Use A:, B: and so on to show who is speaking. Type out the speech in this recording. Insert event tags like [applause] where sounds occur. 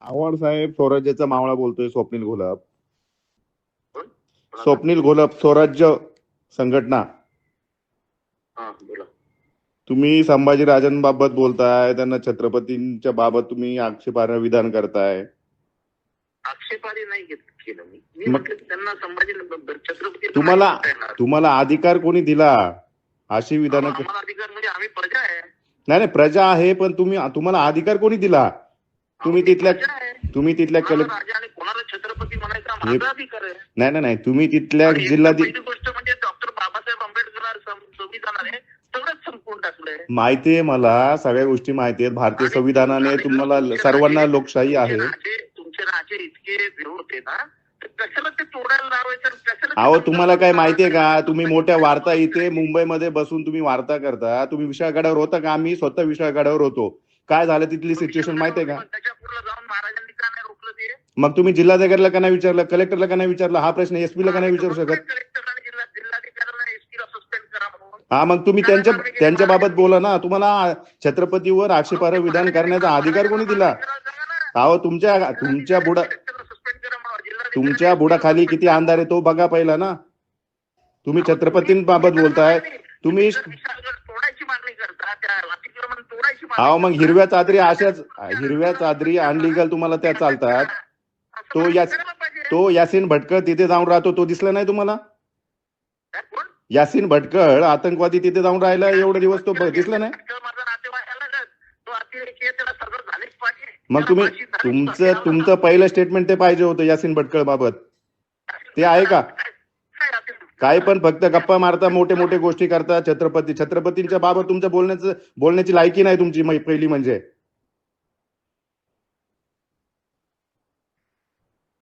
A: आव्हाड साहेब स्वराज्याचा मावळा बोलतोय स्वप्नील घोलप? स्वप्नील घोलप स्वराज्य संघटना.
B: हा बोला.
A: तुम्ही संभाजीराजांबाबत बोलताय त्यांना छत्रपतींच्या बाबत तुम्ही आक्षेपार्ह विधान करताय.
B: आक्षेपारी नाही घेत केलं मी. मी
A: मग-
B: म्हटलं की त्यांना संभाजी छत्रपती
A: तुम्हाला. तुम्हाला अधिकार कोणी दिला? अशी विधानं
B: अधिकार म्हणजे आम्ही प्रजा आहे.
A: नाही नाही प्रजा आहे पण तुम्ही तुम्हाला अधिकार कोणी दिला? तुम्ही तिथल्या. तुम्ही तिथल्या
B: कोणाला छत्रपती म्हणायचा माझा अधिकार आहे.
A: नाही नाही नाही. तुम्ही तिथल्या
B: पहिली गोष्ट म्हणजे डॉक्टर बाबासाहेब आंबेडकर संपवून टाकलंय.
A: माहिती आहे मला सगळ्या गोष्टी माहिती आहेत. भारतीय संविधानाने तुम्हाला सर्वांना लोकशाही आहे.
B: तुमचे राजे इतके विरोध होते ना
A: अहो तुम्हाला काय माहितीये का? तुम्ही मोठ्या वार्ता इथे मुंबईमध्ये बसून तुम्ही वार्ता करता. तुम्ही विशाळगडावर होता का? आम्ही स्वतः विशाळगडावर होतो. काय झालं तिथली सिच्युएशन माहितीये का
B: त्याच्या पुढे जाऊन महाराजांनी का नाही रोखलं ते
A: मग तुम्ही जिल्हाधिकाऱ्याला का नाही विचारलं? कलेक्टरला का नाही विचारलं? हा प्रश्न एसपीला का नाही विचारू शकत? हा मग तुम्ही त्यांच्या त्यांच्या बाबत बोला ना. तुम्हाला छत्रपतीवर आक्षेपार्ह विधान करण्याचा अधिकार कोणी दिला? अहो तुमच्या तुमच्या बुडा तुमच्या बुडाखाली किती अंधार आहे तो बघा पहिला ना. तुम्ही छत्रपतींबाबत बोलताय. तुम्ही हा मग हिरव्या चादरी अशाच हिरव्या चादरी अनलिगल तुम्हाला त्या चालतात. तो यास-. [laughs] तो यासीन भटकळ तिथे जाऊन राहतो तो दिसला नाही तुम्हाला? यासीन भटकळ आतंकवादी तिथे जाऊन राहिला एवढे दिवस तो दिसला नाही. मग तुम्ही तुमचं. तुमचं पहिलं स्टेटमेंट ते पाहिजे होतं यासीन भटकळ बाबत ते आहे का?
B: काय-
A: पण फक्त गप्पा मारता मोठे मोठे गोष्टी करता छत्रपती छत्रपतींच्या बाबत तुमच्या बोलण्याचं बोलण्याची लायकी नाही तुमची पहिली म्हणजे